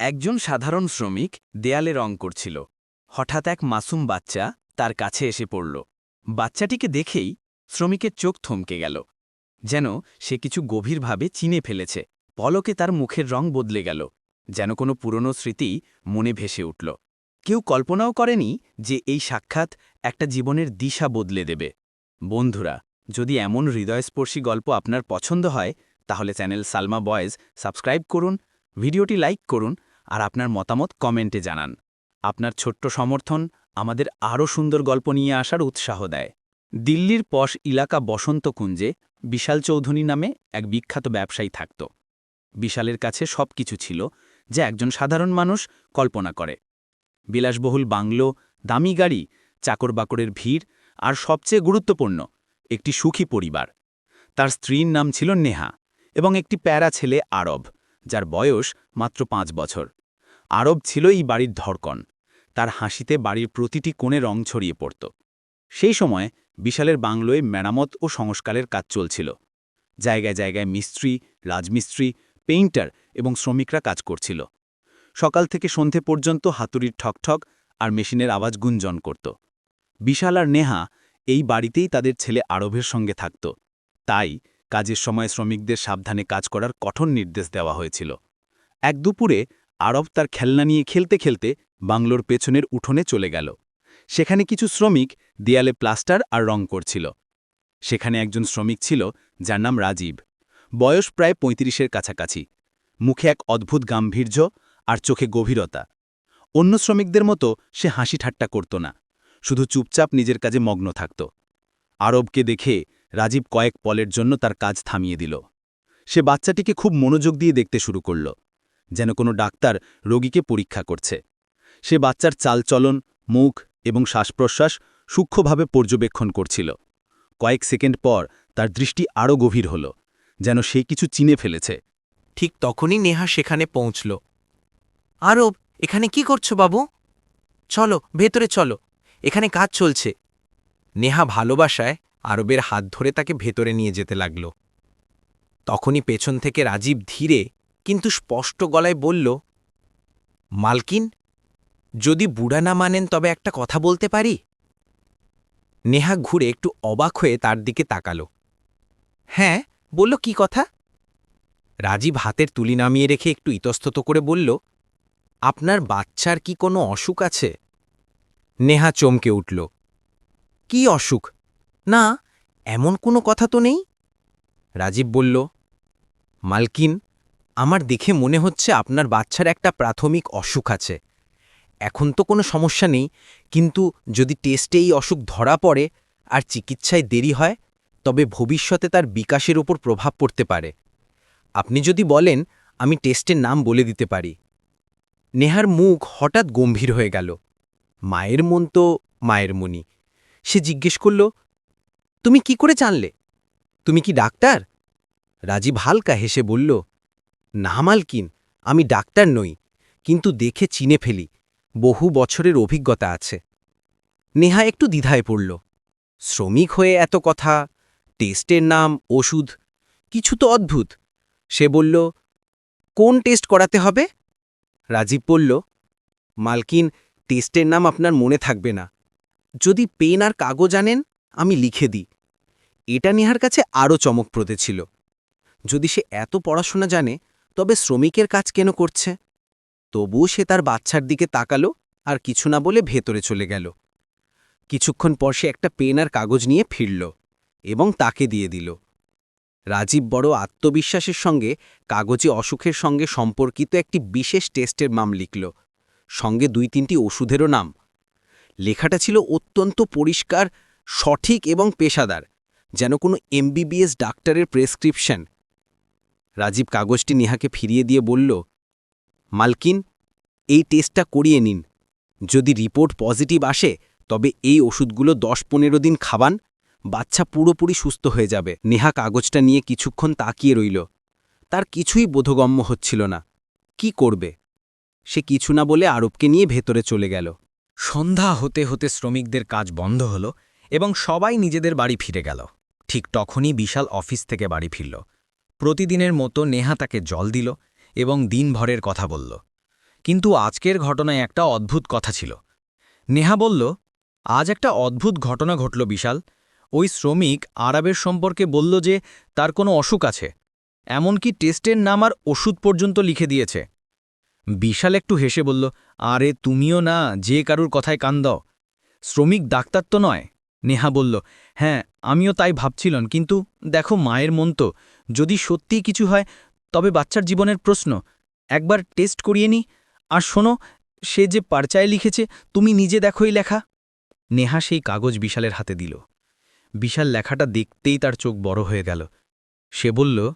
একজন সাধারণ শ্রমিক দেয়ালে রং করছিল। হঠাৎ এক মাসুম বাচ্চা তার কাছে এসে পড়ল। বাচ্চাটিকে দেখেই শ্রমিকের চোখ থমকে গেল। যেন সে কিছু গভীরভাবে চিনে ফেলেছে। পলকে তার মুখের রং বদলে গেল। যেন কোনো পুরনো স্মৃতি মনে ভেসে উঠল। কেউ কল্পনাও করেনি যে এই সাক্ষাৎ একটা জীবনের দিশা বদলে দেবে। বন্ধুরা, যদি এমন হৃদয়স্পর্শী গল্প আপনার পছন্দ হয়, তাহলে চ্যানেল সালমা বয়েজ সাবস্ক্রাইব করুন, ভিডিওটি লাইক করুন আর আপনার মতামত কমেন্টে জানান। আপনার ছোট্ট সমর্থন আমাদের আরও সুন্দর গল্প নিয়ে আসার উৎসাহ দেয়। দিল্লির পশ এলাকা বসন্তকুঞ্জে বিশাল চৌধুরী নামে এক বিখ্যাত ব্যবসায়ী থাকত। বিশালের কাছে সব কিছু ছিল যা একজন সাধারণ মানুষ কল্পনা করে। বিলাসবহুল বাংলো, দামি গাড়ি চাকরবাকরের ভিড় আর সবচেয়ে গুরুত্বপূর্ণ, একটি সুখী পরিবার। তার স্ত্রীর নাম ছিল নেহা এবং একটি প্যারা ছেলে আরব, যার বয়স মাত্র পাঁচ বছর। আরব ছিল এই বাড়ির ধড়কন। তার হাসিতে বাড়ির প্রতিটি কোণে রং ছড়িয়ে পড়ত। সেই সময় বিশালের বাংলোয় মেরামত ও সংস্কারের কাজ চলছিল। জায়গায় জায়গায় মিস্ত্রি, রাজমিস্ত্রি, পেইন্টার এবং শ্রমিকরা কাজ করছিল। সকাল থেকে সন্ধে পর্যন্ত হাতুড়ির ঠকঠক আর মেশিনের আওয়াজ গুঞ্জন করত। বিশাল আর নেহা এই বাড়িতেই তাদের ছেলে আরবের সঙ্গে থাকত। তাই কাজের সময় শ্রমিকদের সাবধানে কাজ করার কঠোর নির্দেশ দেওয়া হয়েছিল। এক দুপুরে আরব তার খেলনা নিয়ে খেলতে খেলতে বাংলোর পেছনের উঠোনে চলে গেল। সেখানে কিছু শ্রমিক দেয়ালে প্লাস্টার আর রং করছিল। সেখানে একজন শ্রমিক ছিল, যার নাম রাজীব। বয়স প্রায় পঁয়ত্রিশের কাছাকাছি। মুখে এক অদ্ভুত গাম্ভীর্য আর চোখে গভীরতা। অন্য শ্রমিকদের মতো সে হাসি ঠাট্টা করত না। শুধু চুপচাপ নিজের কাজে মগ্ন থাকত। আরবকে দেখে রাজীব কয়েক পলের জন্য তার কাজ থামিয়ে দিল। সে বাচ্চাটিকে খুব মনোযোগ দিয়ে দেখতে শুরু করল। যেন কোনো ডাক্তার রোগীকে পরীক্ষা করছে। সে বাচ্চার চালচলন, মুখ এবং শ্বাসপ্রশ্বাস সূক্ষ্মভাবে পর্যবেক্ষণ করছিল। কয়েক সেকেন্ড পর তার দৃষ্টি আরও গভীর হল, যেন সে কিছু চিনে ফেলেছে। ঠিক তখনই নেহা সেখানে পৌঁছল। আরব, এখানে কি করছ বাবু? চলো, ভেতরে চলো। এখানে কাজ চলছে। নেহা ভালোবাসায় আরবের হাত ধরে তাকে ভেতরে নিয়ে যেতে লাগল। তখনই পেছন থেকে রাজীব ধীরে কিন্তু স্পষ্ট গলায় বলল, মালকিন, যদি বুড়া না মানেন তবে একটা কথা বলতে পারি? নেহা ঘুরে একটু অবাক হয়ে তার দিকে তাকাল। হ্যাঁ বলল কি কথা? রাজীব হাতের তুলি নামিয়ে রেখে একটু ইতস্তত করে বলল, আপনার বাচ্চার কি কোনো অসুখ আছে? নেহা চমকে উঠল, কি অসুখ? না, এমন কোনো কথা তো নেই? রাজীব বলল, মালকিন আমার দেখে মনে হচ্ছে আপনার বাচ্চার একটা প্রাথমিক অসুখ আছে। এখন তো কোনো সমস্যা নেই, কিন্তু যদি টেস্টে এই অসুখ ধরা পড়ে আর চিকিৎসায় দেরি হয়, তবে ভবিষ্যতে তার বিকাশের ওপর প্রভাব পড়তে পারে। আপনি যদি বলেন, আমি টেস্টের নাম বলে দিতে পারি। নেহার মুখ হঠাৎ গম্ভীর হয়ে গেল। মায়ের মন তো মায়ের মনি সে জিজ্ঞেস করল, তুমি কি করে জানলে? তুমি কি ডাক্তার? রাজীব হালকা হেসে বলল না মালকিন আমি ডাক্তার নই, কিন্তু দেখে চিনে ফেলি, বহু বছরের অভিজ্ঞতা আছে। নেহা একটু দ্বিধায় পড়ল। শ্রমিক হয়ে এত কথা, টেস্টের নাম, ওষুধ, কিছু তো অদ্ভুত। সে বলল, কোন টেস্ট করাতে হবে? রাজীব বলল, মালকিন, টেস্টের নাম আপনার মনে থাকবে না। যদি পেন আর কাগজ আনেন, আমি লিখে দিই। এটা নেহার কাছে আরও চমকপ্রদে ছিল। যদি সে এত পড়াশোনা জানে তবে শ্রমিকের কাজ কেন করছে? তবু সে তার বাচ্চার দিকে তাকালো আর কিছু না বলে ভেতরে চলে গেল। কিছুক্ষণ পর সে একটা পেন আর কাগজ নিয়ে ফিরল এবং তাকে দিয়ে দিল। রাজীব বড় আত্মবিশ্বাসের সঙ্গে কাগজে অসুখের সঙ্গে সম্পর্কিত একটি বিশেষ টেস্টের নাম লিখল, সঙ্গে দুই তিনটি ওষুধেরও নাম। লেখাটা ছিল অত্যন্ত পরিষ্কার, সঠিক এবং পেশাদার, যেন কোনো এমবিবিএস ডাক্তারের প্রেসক্রিপশন রাজীব কাগজটি নেহাকে ফিরিয়ে দিয়ে বলল, মালকিন, এই টেস্টটা করিয়ে নিন। যদি রিপোর্ট পজিটিভ আসে, তবে এই ওষুধগুলো দশ পনেরো দিন খাবান, বাচ্চা পুরোপুরি সুস্থ হয়ে যাবে। নেহা কাগজটা নিয়ে কিছুক্ষণ তাকিয়ে রইল। তার কিছুই বোধগম্য হচ্ছিল না। কি করবে? সে কিছু না বলে আরবকে নিয়ে ভেতরে চলে গেল। সন্ধ্যা হতে হতে শ্রমিকদের কাজ বন্ধ হল এবং সবাই নিজেদের বাড়ি ফিরে গেল। ঠিক তখনই বিশাল অফিস থেকে বাড়ি ফিরল। প্রতিদিনের মতো নেহা তাকে জল দিল এবং দিনভরের কথা বলল। কিন্তু আজকের ঘটনায় একটা অদ্ভুত কথা ছিল। নেহা বলল, আজ একটা অদ্ভুত ঘটনা ঘটল বিশাল। ওই শ্রমিক আরবের সম্পর্কে বলল যে তার কোনো অসুখ আছে। এমনকি টেস্টের নাম আর ওষুধ পর্যন্ত লিখে দিয়েছে। বিশাল একটু হেসে বলল, আরে তুমিও না, যে কারুর কথায় কান দাও। শ্রমিক ডাক্তার তো নয়। নেহা বলল হ্যাঁ আমিও তাই ভাবছিলাম কিন্তু দেখো মায়ের মন তো। যদি সত্যিই কিছু হয়, তবে বাচ্চার জীবনের প্রশ্ন। একবার টেস্ট করিয়ে নি, আর শোনো, সে যে পারচায় লিখেছে, তুমি নিজে দেখোই লেখা। নেহা সেই কাগজ বিশালের হাতে দিল। বিশাল লেখাটা দেখতেই তার চোখ বড় হয়ে গেল। সে বলল,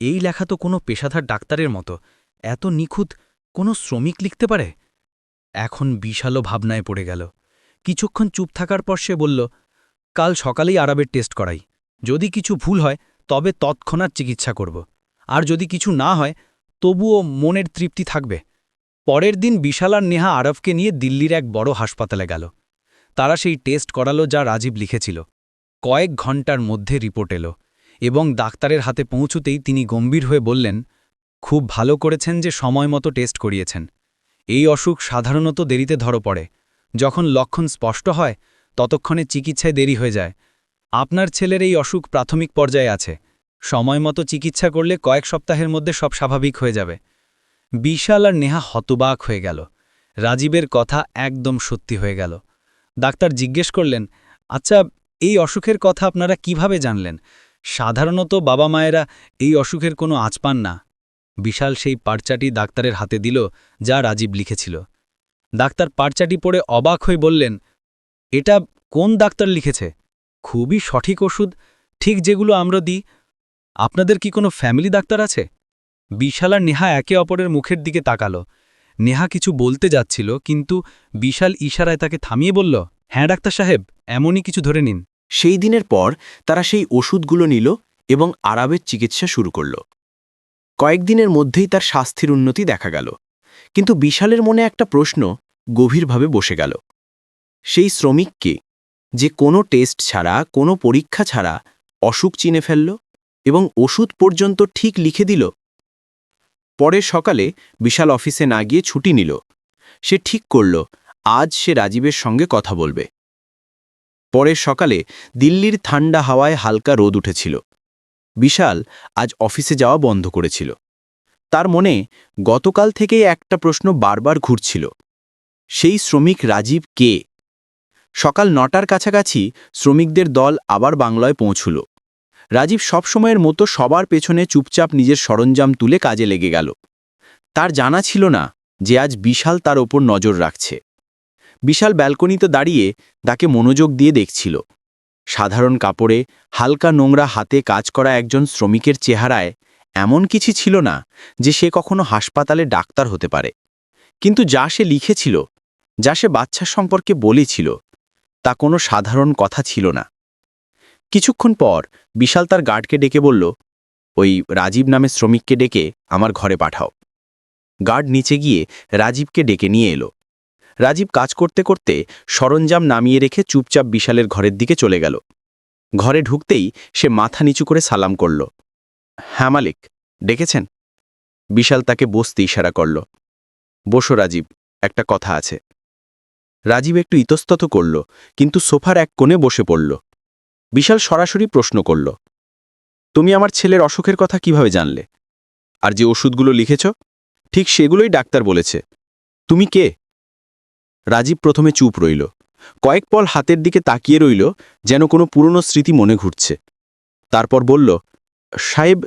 এই লেখা তো কোনো পেশাদার ডাক্তারের মতো। এত নিখুঁত কোনো শ্রমিক লিখতে পারে? এখন বিশালও ভাবনায় পড়ে গেল। কিছুক্ষণ চুপ থাকার পর সে বলল, কাল সকালেই আরবের টেস্ট করাই। যদি কিছু ভুল হয় তবে তৎক্ষণাৎ চিকিৎসা করব। আর যদি কিছু না হয়, তবুও মনের তৃপ্তি থাকবে। পরের দিন বিশাল আর নেহা আরবকে নিয়ে দিল্লির এক বড় হাসপাতালে গেল। তারা সেই টেস্ট করালো যা রাজীব লিখেছিল। কয়েক ঘণ্টার মধ্যে রিপোর্ট এলো এবং ডাক্তারের হাতে পৌঁছুতেই তিনি গম্ভীর হয়ে বললেন, খুব ভালো করেছেন যে সময় মতো টেস্ট করিয়েছেন। এই অসুখ সাধারণত দেরিতে ধরো পড়ে। যখন লক্ষণ স্পষ্ট হয়, ততক্ষণে চিকিৎসায় দেরি হয়ে যায়। আপনার ছেলের এই অসুখ প্রাথমিক পর্যায়ে আছে। সময় মতো চিকিৎসা করলে কয়েক সপ্তাহের মধ্যে সব স্বাভাবিক হয়ে যাবে। বিশাল আর নেহা হতবাক হয়ে গেল। রাজীবের কথা একদম সত্যি হয়ে গেল। ডাক্তার জিজ্ঞেস করলেন আচ্ছা এই অসুখের কথা আপনারা কীভাবে জানলেন? সাধারণত বাবা মায়েরা এই অসুখের কোনো আঁচ পান না। বিশাল সেই পার্চাটি ডাক্তারের হাতে দিল, যা রাজীব লিখেছিল। ডাক্তার পার্চাটি পড়ে অবাক হয়ে বললেন, এটা কোন ডাক্তার লিখেছে? খুবই সঠিক ওষুধ, ঠিক যেগুলো আমরা দিই। আপনাদের কি কোনো ফ্যামিলি ডাক্তার আছে? বিশাল আর নেহা একে অপরের মুখের দিকে তাকালো। নেহা কিছু বলতে যাচ্ছিল, কিন্তু বিশাল ইশারায় তাকে থামিয়ে বলল হ্যাঁ ডাক্তার সাহেব, এমনই কিছু ধরে নিন। সেই দিনের পর তারা সেই ওষুধগুলো নিল এবং আরাবের চিকিৎসা শুরু করল। কয়েকদিনের মধ্যেই তার স্বাস্থ্যের উন্নতি দেখা গেল। কিন্তু বিশালের মনে একটা প্রশ্ন গভীরভাবে বসে গেল। সেই শ্রমিককে যে কোনো টেস্ট ছাড়া, কোনো পরীক্ষা ছাড়া অসুখ চিনে ফেলল এবং ওষুধ পর্যন্ত ঠিক লিখে দিল। পরের সকালে বিশাল অফিসে না গিয়ে ছুটি নিল। সে ঠিক করল, আজ সে রাজীবের সঙ্গে কথা বলবে। পরের সকালে দিল্লির ঠান্ডা হাওয়ায় হালকা রোদ উঠেছিল। বিশাল আজ অফিসে যাওয়া বন্ধ করেছিল। তার মনে গতকাল থেকেই একটা প্রশ্ন বারবার ঘুরছিল। সেই শ্রমিক রাজীব কে? সকাল নটার কাছাকাছি শ্রমিকদের দল আবার বাংলায় পৌঁছল। রাজীব সবসময়ের মতো সবার পেছনে চুপচাপ নিজের সরঞ্জাম তুলে কাজে লেগে গেল। তার জানা ছিল না যে আজ বিশাল তার ওপর নজর রাখছে। বিশাল ব্যালকনিতে দাঁড়িয়ে তাকে মনোযোগ দিয়ে দেখছিল। সাধারণ কাপড়ে হালকা নোংরা হাতে কাজ করা একজন শ্রমিকের চেহারায় এমন কিছু ছিল না যে সে কখনো হাসপাতালে ডাক্তার হতে পারে। কিন্তু যা সে লিখেছিল, যা সে বাচ্চা সম্পর্কে বলেছিল তা কোনো সাধারণ কথা ছিল না। কিছুক্ষণ পর বিশাল তার গার্ডকে ডেকে বলল, ওই রাজীব নামে শ্রমিককে ডেকে আমার ঘরে পাঠাও। গার্ড নিচে গিয়ে রাজীবকে ডেকে নিয়ে এলো। রাজীব কাজ করতে করতে সরঞ্জাম নামিয়ে রেখে চুপচাপ বিশালের ঘরের দিকে চলে গেল। ঘরে ঢুকতেই সে মাথা নিচু করে সালাম করল হ্যাঁ মালিক, ডেকেছেন? বিশাল তাকে বসতে ইশারা করল, বসো রাজীব, একটা কথা আছে। রাজীব একটু ইতস্তত করল, কিন্তু সোফার এক কোণে বসে পড়ল। বিশাল সরাসরি প্রশ্ন করল, তুমি আমার ছেলের অসুখের কথা কীভাবে জানলে? আর যে ওষুধগুলো লিখেছ, ঠিক সেগুলোই ডাক্তার বলেছে। তুমি কে? রাজীব প্রথমে চুপ রইল, কয়েক পল হাতের দিকে তাকিয়ে রইল, যেন কোনো পুরনো স্মৃতি মনে ঘুরছে। তারপর বলল, সাহেব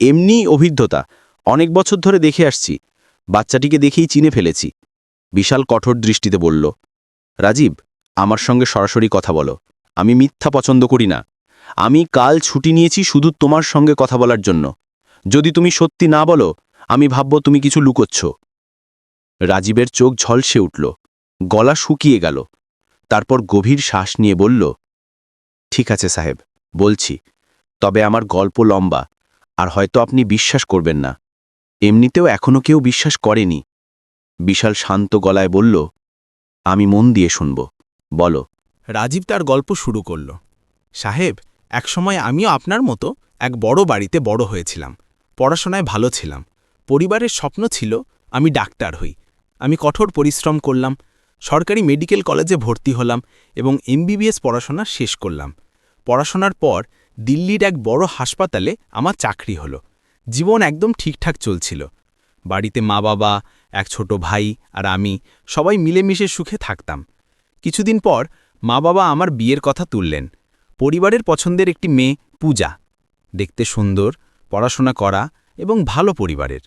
এমনি অভিজ্ঞতা অনেক বছর ধরে দেখে আসছি, বাচ্চাটিকে দেখেই চিনে ফেলেছি। বিশাল কঠোর দৃষ্টিতে বলল রাজীব, আমার সঙ্গে সরাসরি কথা বলো। আমি মিথ্যা পছন্দ করি না। আমি কাল ছুটি নিয়েছি শুধু তোমার সঙ্গে কথা বলার জন্য। যদি তুমি সত্যি না বলো, আমি ভাবব তুমি কিছু লুকোচ্ছ। রাজীবের চোখ ঝলসে উঠল। গলা শুকিয়ে গেল। তারপর গভীর শ্বাস নিয়ে বলল, ঠিক আছে সাহেব, বলছি। তবে আমার গল্প লম্বা, আর হয়তো আপনি বিশ্বাস করবেন না। এমনিতেও এখনও কেউ বিশ্বাস করেনি। বিশাল শান্ত গলায় বলল আমি মন দিয়ে শুনব। বলো। রাজীব তার গল্প শুরু করল। সাহেব, একসময় আমিও আপনার মতো এক বড় বাড়িতে বড় হয়েছিলাম। পড়াশোনায় ভালো ছিলাম। পরিবারের স্বপ্ন ছিল আমি ডাক্তার হই। আমি কঠোর পরিশ্রম করলাম, সরকারি মেডিকেল কলেজে ভর্তি হলাম এবং এমবিবিএস পড়াশোনা শেষ করলাম। পড়াশোনার পর দিল্লির এক বড় হাসপাতালে আমার চাকরি হলো। জীবন একদম ঠিকঠাক চলছিল। বাড়িতে মা বাবা এক ছোট ভাই আর আমি সবাই মিলেমিশে সুখে থাকতাম। কিছুদিন পর মা বাবা আমার বিয়ের কথা তুললেন। পরিবারের পছন্দের একটি মেয়ে পূজা। দেখতে সুন্দর, পড়াশোনা করা এবং ভালো পরিবারের।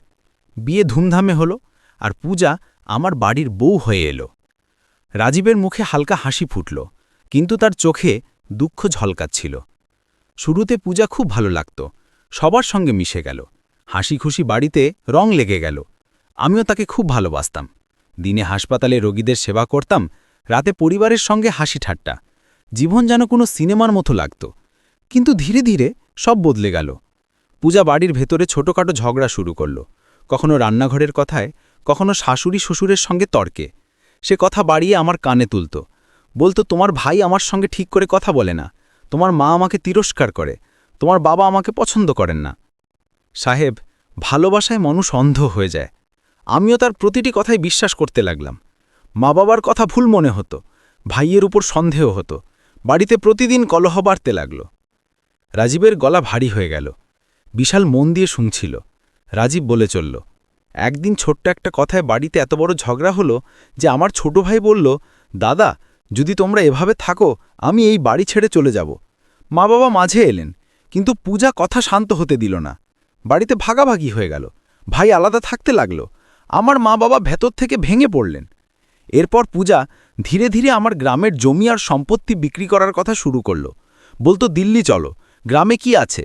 বিয়ে ধুমধামে হলো আর পূজা আমার বাড়ির বউ হয়ে এলো। রাজীবের মুখে হালকা হাসি ফুটল, কিন্তু তার চোখে দুঃখ ঝলকাচ্ছিল। শুরুতে পূজা খুব ভালো লাগত, সবার সঙ্গে মিশে গেল। হাসি খুশি বাড়িতে রং লেগে গেল। আমিও তাকে খুব ভালোবাসতাম। দিনে হাসপাতালে রোগীদের সেবা করতাম, রাতে পরিবারের সঙ্গে হাসি ঠাট্টা। জীবন যেন কোনো সিনেমার মতো লাগত। কিন্তু ধীরে ধীরে সব বদলে গেল। পূজা বাড়ির ভেতরে ছোটখাটো ঝগড়া শুরু করল। কখনো রান্নাঘরের কথায়, কখনো শাশুড়ি শ্বশুরের সঙ্গে তর্কে। সে কথা বাড়িয়ে আমার কানে তুলত। বলতো, তোমার ভাই আমার সঙ্গে ঠিক করে কথা বলে না। তোমার মা আমাকে তিরস্কার করে। তোমার বাবা আমাকে পছন্দ করেন না। সাহেব, ভালোবাসায় মানুষ অন্ধ হয়ে যায়। আমিও তার প্রতিটি কথায় বিশ্বাস করতে লাগলাম। মা বাবার কথা ভুল মনে হতো, ভাইয়ের উপর সন্দেহ হতো, বাড়িতে প্রতিদিন কলহ বাড়তে লাগল। রাজীবের গলা ভারী হয়ে গেল, বিশাল মন দিয়ে শুনছিল। রাজীব বলে চলল, একদিন ছোট্ট একটা কথায় বাড়িতে এত বড় ঝগড়া হলো যে আমার ছোট ভাই বলল, দাদা, যদি তোমরা এভাবে থাকো, আমি এই বাড়ি ছেড়ে চলে যাব মা বাবা মাঝে এলেন, কিন্তু পূজা কথা শান্ত হতে দিল না। বাড়িতে ভাগাভাগি হয়ে গেল, ভাই আলাদা থাকতে লাগল। আমার মা বাবা ভেতর থেকে ভেঙে পড়লেন। এরপর পূজা ধীরে ধীরে আমার গ্রামের জমি আর সম্পত্তি বিক্রি করার কথা শুরু করল। বলতো, দিল্লি চলো, গ্রামে কি আছে?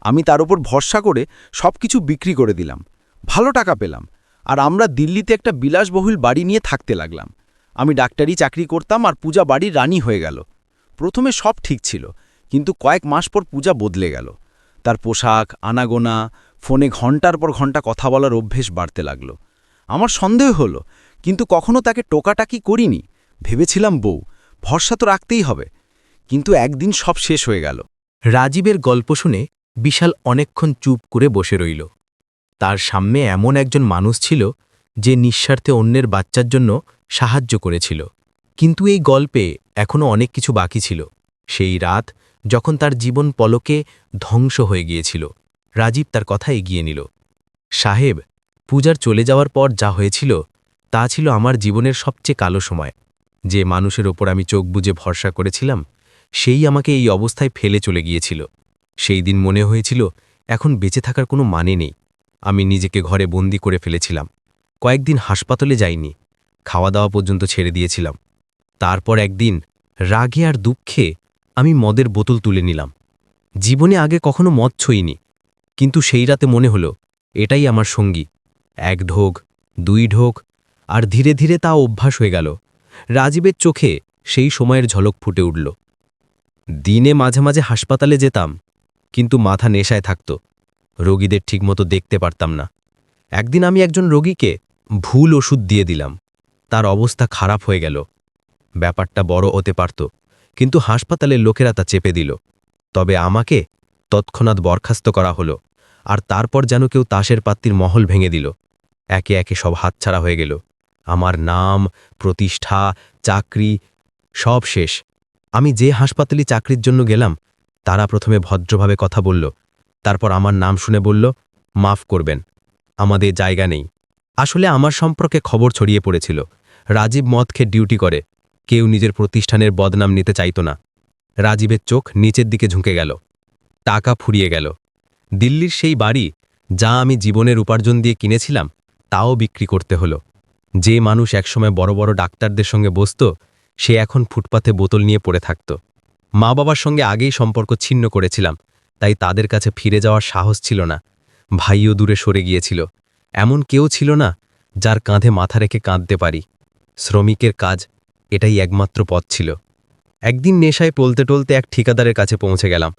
আমি তার উপর ভরসা করে সব কিছু বিক্রি করে দিলাম। ভালো টাকা পেলাম আর আমরা দিল্লিতে একটা বিলাসবহুল বাড়ি নিয়ে থাকতে লাগলাম। আমি ডাক্তারি চাকরি করতাম আর পূজা বাড়ির রানী হয়ে গেল। প্রথমে সব ঠিক ছিল, কিন্তু কয়েক মাস পর পূজা বদলে গেল। তার পোশাক, আনাগোনা, ফোনে ঘণ্টার পর ঘণ্টা কথা বলার অভ্যেস বাড়তে লাগল। আমার সন্দেহ হলো, কিন্তু কখনো তাকে টোকাটাকি করিনি? ভেবেছিলাম বউ, ভরসা তো রাখতেই হবে, কিন্তু একদিন সব শেষ হয়ে গেল। রাজীবের গল্প শুনে বিশাল অনেকক্ষণ চুপ করে বসে রইল। তার সামনে এমন একজন মানুষ ছিল, যে নিঃস্বার্থে অন্যের বাচ্চার জন্য সাহায্য করেছিল। কিন্তু এই গল্পে এখনও অনেক কিছু বাকি ছিল। সেই রাত যখন তার জীবন পলকে ধ্বংস হয়ে গিয়েছিল, রাজীব তার কথা এগিয়ে নিল। সাহেব পূজার চলে যাওয়ার পর যা হয়েছিল, তা ছিল আমার জীবনের সবচেয়ে কালো সময়। যে মানুষের ওপর আমি চোখ বুজে ভরসা করেছিলাম, সেই আমাকে এই অবস্থায় ফেলে চলে গিয়েছিল। সেই দিন মনে হয়েছিল, এখন বেঁচে থাকার কোনো মানে নেই। আমি নিজেকে ঘরে বন্দি করে ফেলেছিলাম। কয়েকদিন হাসপাতালে যাইনি। খাওয়া দাওয়া পর্যন্ত ছেড়ে দিয়েছিলাম। তারপর একদিন, রাগে আর দুঃখে আমি মদের বোতল তুলে নিলাম। জীবনে আগে কখনো মদ ছইনি। কিন্তু সেই রাতে মনে হলো, এটাই আমার সঙ্গী। এক ঢোক, দুই ঢোক, আর ধীরে ধীরে তা অভ্যাস হয়ে গেল। রাজীবের চোখে সেই সময়ের ঝলক ফুটে উঠল। দিনে মাঝে মাঝে হাসপাতালে যেতাম, কিন্তু মাথা নেশায় থাকত। রোগীদের ঠিকমতো দেখতে পারতাম না। একদিন আমি একজন রোগীকে ভুল ওষুধ দিয়ে দিলাম। তার অবস্থা খারাপ হয়ে গেল। ব্যাপারটা বড় হতে পারত, কিন্তু হাসপাতালের লোকেরা তা চেপে দিল। তবে আমাকে তৎক্ষণাৎ বরখাস্ত করা হলো, আর তারপর যেন কেউ তাসের পাত্তির মহল ভেঙে দিল। একে একে সব হাতছাড়া হয়ে গেল। আমার নাম, প্রতিষ্ঠা, চাকরি, সব শেষ। আমি যে হাসপাতালে চাকরির জন্য গেলাম, তারা প্রথমে ভদ্রভাবে কথা বলল। তারপর আমার নাম শুনে বলল, মাফ করবেন, আমাদের জায়গা নেই। আসলে আমার সম্পর্কে খবর ছড়িয়ে পড়েছিল। রাজীব মদ খেয়ে ডিউটি করে, কেউ নিজের প্রতিষ্ঠানের বদনাম নিতে চাইত না। রাজীবের চোখ নিচের দিকে ঝুঁকে গেল। টাকা ফুরিয়ে গেল। দিল্লির সেই বাড়ি, যা আমি জীবনের উপার্জন দিয়ে কিনেছিলাম তাও বিক্রি করতে হলো। যে মানুষ একসময় বড় বড় ডাক্তারদের সঙ্গে বসত, সে এখন ফুটপাথে বোতল নিয়ে পড়ে থাকত। মা বাবার সঙ্গে আগেই সম্পর্ক ছিন্ন করেছিলাম, তাই তাদের কাছে ফিরে যাওয়ার সাহস ছিল না। ভাইও দূরে সরে গিয়েছিল। এমন কেউ ছিল না, যার কাঁধে মাথা রেখে কাঁদতে পারি। শ্রমিকের কাজ এটাই একমাত্র পথ ছিল। একদিন নেশায় টলতে টলতে এক ঠিকাদারের কাছে পৌঁছে গেলাম।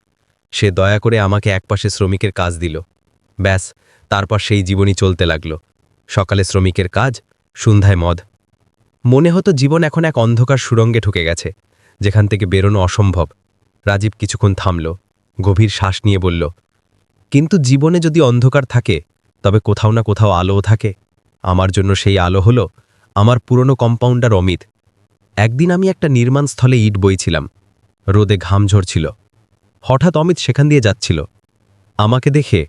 সে দয়া করে আমাকে একপাশে শ্রমিকের কাজ দিল। ব্যাস, তারপর সেই জীবনই চলতে লাগল। সকালে শ্রমিকের কাজ, সন্ধ্যায় মদ। মনে হতো জীবন এখন এক অন্ধকার সুরঙ্গে ঢুকে গেছে, যেখান থেকে বেরোনো অসম্ভব। রাজীব কিছুক্ষণ থামল, গভীর শ্বাস নিয়ে বলল, কিন্তু জীবনে যদি অন্ধকার থাকে, তবে কোথাও না কোথাও আলোও থাকে। আমার জন্য সেই আলো হলো আমার পুরনো কম্পাউন্ডার অমিত। একদিন আমি একটা নির্মাণস্থলে ইট বইছিলাম। রোদে ঘাম ঝরছিল। হঠাৎ অমিত সেখান দিয়ে যাচ্ছিল। আমাকে দেখে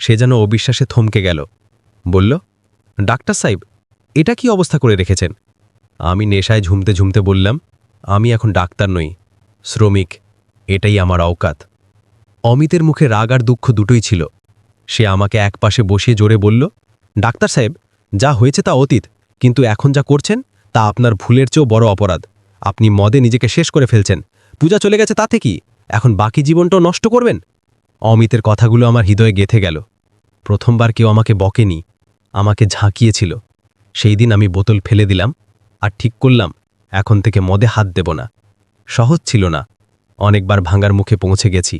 সে যেন অবিশ্বাসে থমকে গেল। বলল ডাক্তার সাহেব, এটা কি অবস্থা করে রেখেছেন? আমি নেশায় ঝুমতে ঝুমতে বললাম, আমি এখন ডাক্তার নই, শ্রমিক, এটাই আমার অওকাত। অমিতের মুখে রাগ আর দুঃখ দুটোই ছিল। সে আমাকে একপাশে বসিয়ে জোরে বলল, ডাক্তার সাহেব, যা হয়েছে তা অতীত, কিন্তু এখন যা করছেন, তা আপনার ভুলের চেয়েও বড় অপরাধ। আপনি মদে নিজেকে শেষ করে ফেলছেন। পূজা চলে গেছে তাতে কি? এখন বাকি জীবনটাও নষ্ট করবেন? অমিতের কথাগুলো আমার হৃদয়ে গেথে গেল। প্রথমবার কেউ আমাকে বকেনি আমাকে ঝাঁকিয়েছিল। সেই দিন আমি বোতল ফেলে দিলাম আর ঠিক করলাম, এখন থেকে মদে হাত দেব না। সহজ ছিল না। অনেকবার ভাঙার মুখে পৌঁছে গেছি,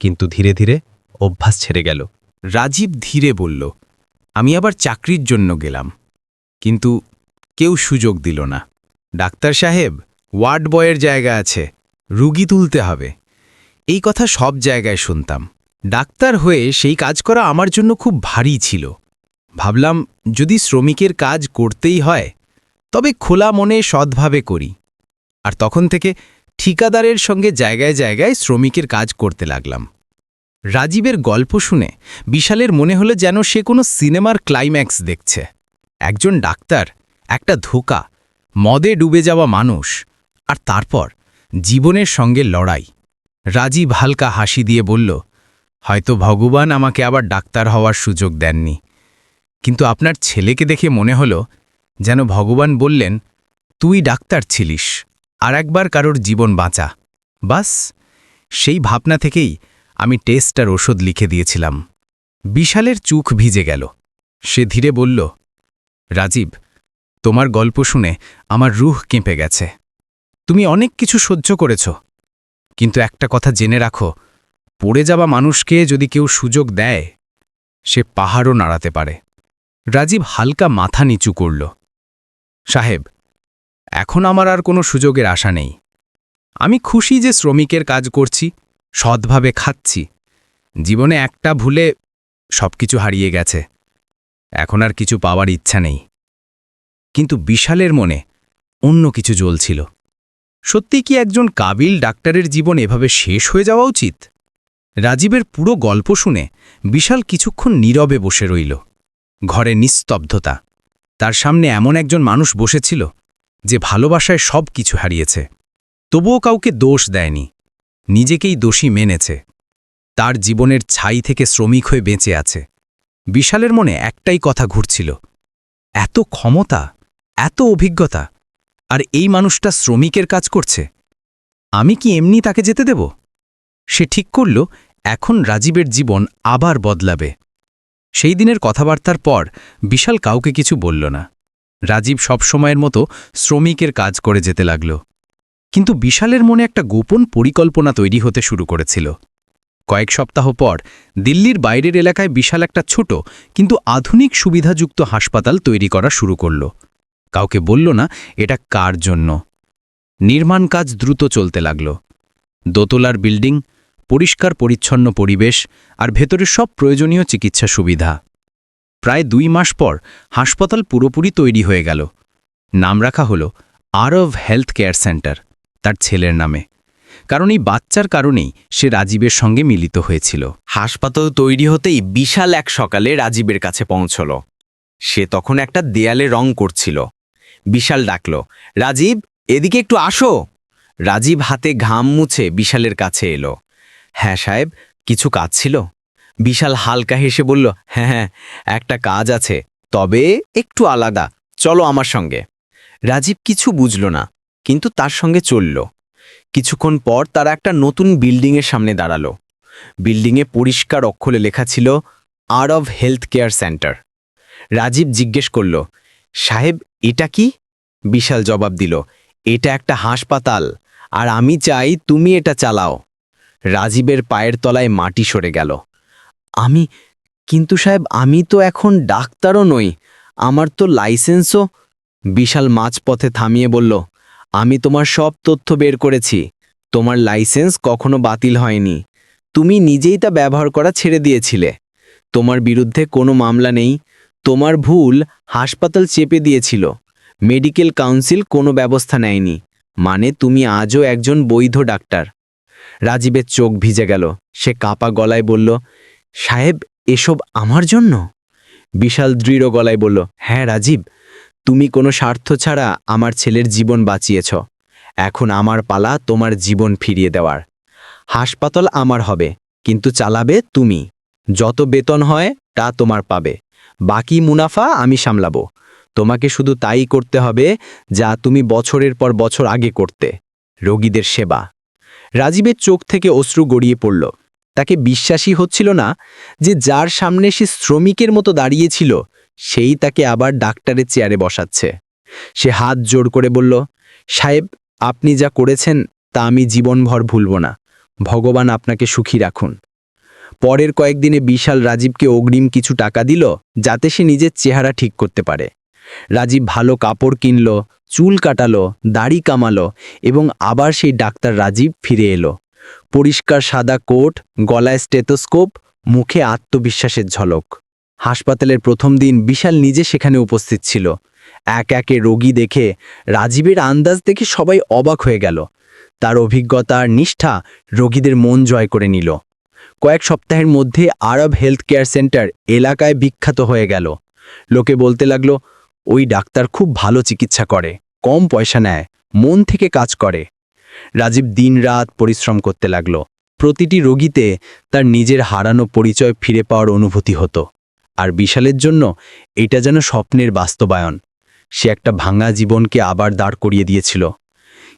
কিন্তু ধীরে ধীরে অভ্যাস ছেড়ে গেল। রাজীব ধীরে বলল, আমি আবার চাকরির জন্য গেলাম, কিন্তু কেউ সুযোগ দিল না। ডাক্তার সাহেব, ওয়ার্ড বয়ের জায়গা আছে, রুগী তুলতে হবে। এই কথা সব জায়গায় শুনতাম। ডাক্তার হয়ে সেই কাজ করা আমার জন্য খুব ভারী ছিল। ভাবলাম, যদি শ্রমিকের কাজ করতেই হয়, তবে খোলা মনে সৎভাবে করি। আর তখন থেকে ঠিকাদারের সঙ্গে জায়গায় জায়গায় শ্রমিকের কাজ করতে লাগলাম। রাজীবের গল্প শুনে বিশালের মনে হলো যেন সে কোনো সিনেমার ক্লাইম্যাক্স দেখছে। একজন ডাক্তার, একটা ধোকা, মদে ডুবে যাওয়া মানুষ, আর তারপর জীবনের সঙ্গে লড়াই। রাজীব হালকা হাসি দিয়ে বলল, হয়তো ভগবান আমাকে আবার ডাক্তার হওয়ার সুযোগ দেননি। কিন্তু আপনার ছেলেকে দেখে মনে হলো যেন ভগবান বললেন, তুই ডাক্তার ছিলিস, আর একবার কারোর জীবন বাঁচা। বাস, সেই ভাবনা থেকেই আমি টেস্ট আর ওষুধ লিখে দিয়েছিলাম। বিশালের চুখ ভিজে গেল। সে ধীরে বলল, রাজীব, তোমার গল্প শুনে আমার রুহ কেঁপে গেছে। তুমি অনেক কিছু সহ্য করেছ, কিন্তু একটা কথা জেনে রাখো, পড়ে যাওয়া মানুষকে যদি কেউ সুযোগ দেয়, সে পাহাড়ও নাড়াতে পারে। রাজীব হালকা মাথা নিচু করল। সাহেব, এখন আমার আর কোনো সুযোগের আশা নেই। আমি খুশি যে শ্রমিকের কাজ করছি, সৎভাবে খাচ্ছি। জীবনে একটা ভুলে সবকিছু হারিয়ে গেছে। এখন আর কিছু পাওয়ার ইচ্ছা নেই। কিন্তু বিশালের মনে অন্য কিছু জ্বলছিল। সত্যি কি একজন কাবিল ডাক্তারের জীবন এভাবে শেষ হয়ে যাওয়া উচিত? রাজীবের পুরো গল্প শুনে বিশাল কিছুক্ষণ নীরবে বসে রইল। ঘরে নিস্তব্ধতা। তার সামনে এমন একজন মানুষ বসেছিল, যে ভালোবাসায় সব কিছু হারিয়েছে। তবুও কাউকে দোষ দেয়নি, নিজেকেই দোষী মেনেছে। তার জীবনের ছাই থেকে শ্রমিক হয়ে বেঁচে আছে। বিশালের মনে একটাই কথা ঘুরছিল, এত ক্ষমতা, এত অভিজ্ঞতা, আর এই মানুষটা শ্রমিকের কাজ করছে। আমি কি এমনি তাকে যেতে দেব? সে ঠিক করল, এখন রাজীবের জীবন আবার বদলাবে। সেই দিনের কথাবার্তার পর বিশাল কাউকে কিছু বলল না। রাজীব সব সময়ের মতো শ্রমিকের কাজ করে যেতে লাগল। কিন্তু বিশালের মনে একটা গোপন পরিকল্পনা তৈরি হতে শুরু করেছিল। কয়েক সপ্তাহ পর দিল্লির বাইরের এলাকায় বিশাল একটা ছোট কিন্তু আধুনিক সুবিধাযুক্ত হাসপাতাল তৈরি করা শুরু করল। কাউকে বলল না, এটা কার জন্য? নির্মাণ কাজ দ্রুত চলতে লাগল। দোতলার বিল্ডিং পরিষ্কার পরিচ্ছন্ন পরিবেশ আর ভেতরে সব প্রয়োজনীয় চিকিৎসা সুবিধা। প্রায় দুই মাস পর হাসপাতাল পুরোপুরি তৈরি হয়ে গেল। নাম রাখা হল আরভ হেলথ কেয়ার সেন্টার, তার ছেলের নামে। কারণ এই বাচ্চার কারণেই সে রাজীবের সঙ্গে মিলিত হয়েছিল। হাসপাতাল তৈরি হতেই বিশাল এক সকালে রাজীবের কাছে পৌঁছল। সে তখন একটা দেয়ালে রং করছিল। বিশাল ডাকল, রাজীব, এদিকে একটু আসো! রাজীব হাতে ঘাম মুছে বিশালের কাছে এলো। হ্যাঁ সাহেব, কিছু কাজ ছিল। বিশাল হালকা হেসে বলল হ্যাঁ হ্যাঁ একটা কাজ আছে, তবে একটু আলাদা, চলো আমার সঙ্গে। রাজীব কিছু বুঝল না, কিন্তু তার সঙ্গে চলল। কিছুক্ষণ পর তারা একটা নতুন বিল্ডিংয়ের সামনে দাঁড়াল। বিল্ডিংয়ে পরিষ্কার অক্ষরে লেখা ছিল আর of health care centre Rajib জিজ্ঞেস করল, সাহেব, এটা কি? বিশাল জবাব দিল, এটা একটা হাসপাতাল, আর আমি চাই তুমি এটা চালাও। রাজীবের পায়ের তলায় মাটি সরে গেল। আমি, কিন্তু সাহেব, আমি তো এখন ডাক্তারও নই। আমার তো লাইসেন্সও। বিশাল মাঝপথে থামিয়ে বলল, আমি তোমার সব তথ্য বের করেছি। তোমার লাইসেন্স কখনো বাতিল হয়নি। তুমি নিজেই তা ব্যবহার করা ছেড়ে দিয়েছিলে। তোমার বিরুদ্ধে কোনো মামলা নেই। তোমার ভুল হাসপাতাল চেপে দিয়েছিল। মেডিকেল কাউন্সিল কোনো ব্যবস্থা নেয়নি। মানে তুমি আজও একজন বৈধ ডাক্তার। রাজীবের চোখ ভিজে গেল। সে কাপা গলায় বলল, সাহেব, এসব আমার জন্য? বিশাল দৃঢ় গলায় বলল হ্যাঁ রাজীব, তুমি কোনো স্বার্থ ছাড়া আমার ছেলের জীবন বাঁচিয়েছ। এখন আমার পালা তোমার জীবন ফিরিয়ে দেওয়ার। হাসপাতাল আমার হবে, কিন্তু চালাবে তুমি। যত বেতন হয়, তা তোমার পাবে। বাকি মুনাফা আমি সামলাবো। তোমাকে শুধু তাই করতে হবে যা তুমি বছরের পর বছর আগে করতে। রোগীদের সেবা। রাজীবের চোখ থেকে অশ্রু গড়িয়ে পড়ল। তাকে বিশ্বাসই হচ্ছিল না যে যার সামনে সে শ্রমিকের মতো দাঁড়িয়েছিল, সেই তাকে আবার ডাক্তারের চেয়ারে বসাচ্ছে। সে হাত জোর করে বলল, সাহেব, আপনি যা করেছেন তা আমি জীবনভর ভুলব না। ভগবান আপনাকে সুখী রাখুন। পরের কয়েকদিনে বিশাল রাজীবকে অগ্রিম কিছু টাকা দিল, যাতে সে নিজের চেহারা ঠিক করতে পারে। রাজীব ভালো কাপড় কিনল, চুল কাটালো, দাড়ি কামালো এবং আবার সেই ডাক্তার রাজীব ফিরে এলো। পরিষ্কার সাদা কোট, গলায় স্টেথোস্কোপ, মুখে আত্মবিশ্বাসের ঝলক। হাসপাতালের প্রথম দিন বিশাল নিজে সেখানে উপস্থিত ছিল। এক একে রোগী দেখে রাজীবের আন্দাজ দেখে সবাই অবাক হয়ে গেল। তার অভিজ্ঞতা নিষ্ঠা রোগীদের মন জয় করে নিল। কয়েক সপ্তাহের মধ্যে আরব হেলথ কেয়ার সেন্টার এলাকায় বিখ্যাত হয়ে গেল। লোকে বলতে লাগল ওই ডাক্তার খুব ভালো চিকিৎসা করে, কম পয়সা নেয়, মন থেকে কাজ করে। রাজীব দিনরাত পরিশ্রম করতে লাগল। প্রতিটি রোগীতে তার নিজের হারানো পরিচয় ফিরে পাওয়ার অনুভূতি হতো। আর বিশালের জন্য এটা যেন স্বপ্নের বাস্তবায়ন। সে একটা ভাঙা জীবনকে আবার দাঁড় করিয়ে দিয়েছিল।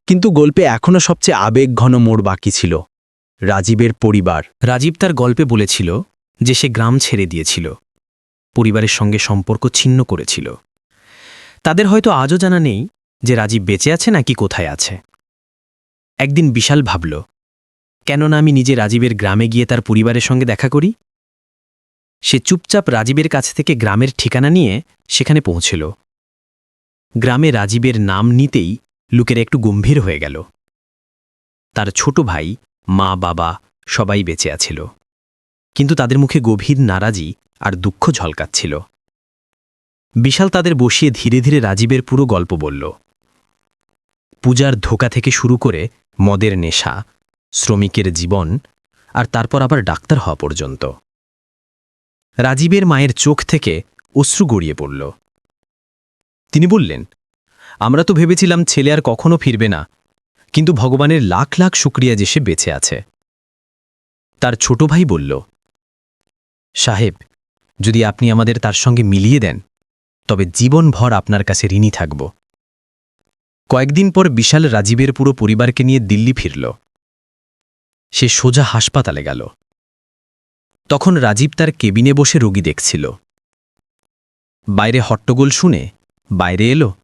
কিন্তু গল্পে এখনও সবচেয়ে আবেগঘন মোড় বাকি ছিল। রাজীবের পরিবার। রাজীব তার গল্পে বলেছিল যে সে গ্রাম ছেড়ে দিয়েছিল। পরিবারের সঙ্গে সম্পর্ক ছিন্ন করেছিল। তাদের হয়তো আজও জানা নেই যে রাজীব বেঁচে আছে নাকি কোথায় আছে। একদিন বিশাল ভাবল, কেননা আমি নিজে রাজীবের গ্রামে গিয়ে তার পরিবারের সঙ্গে দেখা করি? সে চুপচাপ রাজীবের কাছ থেকে গ্রামের ঠিকানা নিয়ে সেখানে পৌঁছল। গ্রামে রাজীবের নাম নিতেই লোকের একটু গম্ভীর হয়ে গেল। তার ছোট ভাই, মা, বাবা সবাই বেঁচে আছিল। কিন্তু তাদের মুখে গভীর নারাজি আর দুঃখ ঝলকাচ্ছিল। বিশাল তাদের বসিয়ে ধীরে ধীরে রাজীবের পুরো গল্প বলল। পূজার ধোকা থেকে শুরু করে মদের নেশা, শ্রমিকের জীবন, আর তারপর আবার ডাক্তার হওয়া পর্যন্ত। রাজীবের মায়ের চোখ থেকে অশ্রু গড়িয়ে পড়ল। তিনি বললেন, আমরা তো ভেবেছিলাম ছেলে আর কখনো ফিরবে না, কিন্তু ভগবানের লাখ লাখ শুক্রিয়া যে সে বেঁচে আছে। তার ছোট ভাই বলল, সাহেব, যদি আপনি আমাদের তার সঙ্গে মিলিয়ে দেন তবে জীবনভর আপনার কাছে ঋণী থাকব। কয়েকদিন পর বিশাল রাজীবের পুরো পরিবারকে নিয়ে দিল্লি ফিরল। সে সোজা হাসপাতালে গেল। তখন রাজীব তার কেবিনে বসে রোগী দেখছিল। বাইরে হট্টগোল শুনে বাইরে এলো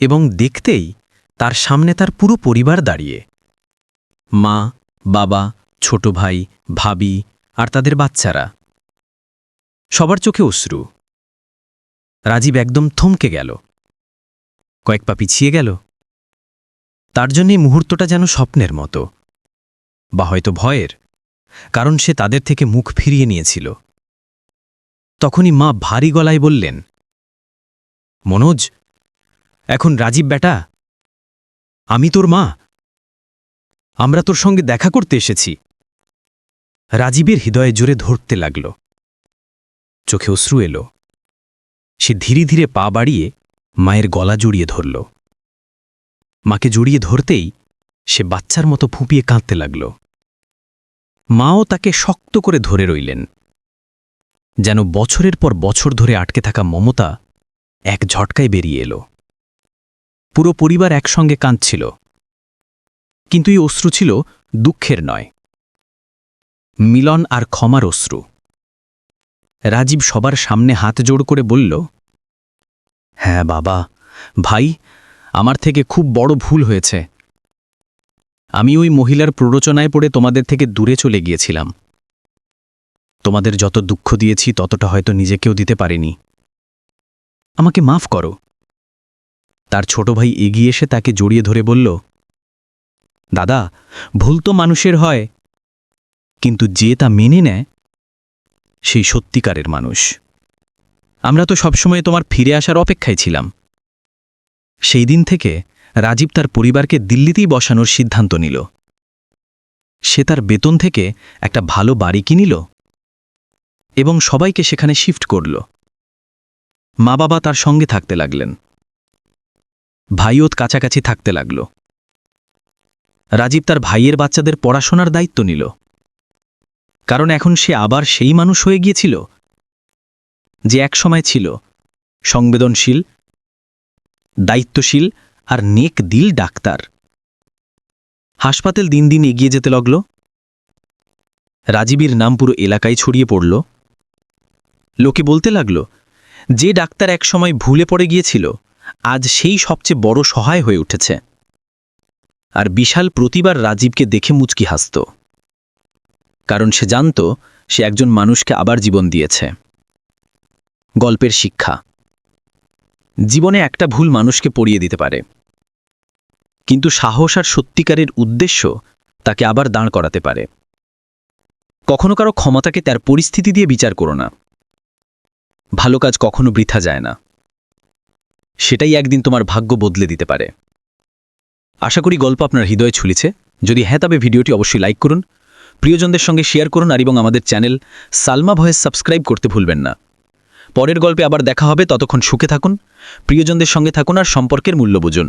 এবং দেখতেই তার সামনে তার পুরো পরিবার দাঁড়িয়ে। মা, বাবা, ছোট ভাই, ভাবি আর তাদের বাচ্চারা। সবার চোখে অশ্রু। রাজীব একদম থমকে গেল। কয়েক পা পিছিয়ে গেল। তার জন্য মুহূর্তটা যেন স্বপ্নের মতো, বা হয়তো ভয়ের, কারণ সে তাদের থেকে মুখ ফিরিয়ে নিয়েছিল। তখনই মা ভারী গলায় বললেন, মনোজ, এখন রাজীব বেটা, আমি তোর মা। আমরা তোর সঙ্গে দেখা করতে এসেছি। রাজীবের হৃদয়ে জোরে ধরতে লাগল। চোখে অশ্রু এলো। সে ধীরে ধীরে পা বাড়িয়ে মায়ের গলা জড়িয়ে ধরল। মাকে জড়িয়ে ধরতেই সে বাচ্চার মতো ফুঁপিয়ে কাঁদতে লাগল। মাও তাকে শক্ত করে ধরে রইলেন। যেন বছরের পর বছর ধরে আটকে থাকা মমতা এক ঝটকায় বেরিয়ে এলো। পুরো পরিবার একসঙ্গে কাঁদছিল। কিন্তু এই অশ্রু ছিল দুঃখের নয়। মিলন আর ক্ষমার অশ্রু। রাজীব সবার সামনে হাত জোড় করে বলল হ্যাঁ বাবা, ভাই, আমার থেকে খুব বড় ভুল হয়েছে। আমি ওই মহিলার প্ররোচনায় পড়ে তোমাদের থেকে দূরে চলে গিয়েছিলাম। তোমাদের যত দুঃখ দিয়েছি, ততটা হয়তো নিজেকেও দিতে পারিনি। আমাকে মাফ করো। তার ছোট ভাই এগিয়ে এসে তাকে জড়িয়ে ধরে বলল, দাদা, ভুল তো মানুষের হয়, কিন্তু যে তা মেনে নেয় সেই সত্যিকারের মানুষ। আমরা তো সবসময় তোমার ফিরে আসার অপেক্ষায় ছিলাম। সেই দিন থেকে রাজীব তার পরিবারকে দিল্লিতেই বসানোর সিদ্ধান্ত নিল। সে তার বেতন থেকে একটা ভালো বাড়ি কিনিল এবং সবাইকে সেখানে শিফট করল। মা বাবা তার সঙ্গে থাকতে লাগলেন। ভাইও কাছাকাছি থাকতে লাগল। রাজীব তার ভাইয়ের বাচ্চাদের পড়াশোনার দায়িত্ব নিল। কারণ এখন সে আবার সেই মানুষ হয়ে গিয়েছিল যে একসময় ছিল সংবেদনশীল, দায়িত্বশীল আর নেক দিল ডাক্তার। হাসপাতাল দিন দিন এগিয়ে যেতে লাগল। রাজীবের নাম পুরো এলাকায় ছড়িয়ে পড়ল। লোকে বলতে লাগল, যে ডাক্তার একসময় ভুলে পড়ে গিয়েছিল, আজ সেই সবচেয়ে বড় সহায় হয়ে উঠেছে। আর বিশাল প্রতিবার রাজীবকে দেখে মুচকি হাসত। কারণ সে জানত সে একজন মানুষকে আবার জীবন দিয়েছে। গল্পের শিক্ষা। জীবনে একটা ভুল মানুষকে পড়িয়ে দিতে পারে। কিন্তু সাহস আর সত্যিকারের উদ্দেশ্য তাকে আবার দাঁড় করাতে পারে। কখনো কারও ক্ষমতাকে তার পরিস্থিতি দিয়ে বিচার করো না। ভালো কাজ কখনো বৃথা যায় না। সেটাই একদিন তোমার ভাগ্য বদলে দিতে পারে। আশা করি গল্প আপনার হৃদয়ে ছুলিছে যদি হ্যাঁ তবে ভিডিওটি অবশ্যই লাইক করুন। প্রিয়জনদের সঙ্গে শেয়ার করুন আর এবং আমাদের চ্যানেল সালমা ভয়েস সাবস্ক্রাইব করতে ভুলবেন না। পরের গল্পে আবার দেখা হবে, ততক্ষণ সুখে থাকুন, প্রিয়জনদের সঙ্গে থাকুন আর সম্পর্কের মূল্য বুঝুন।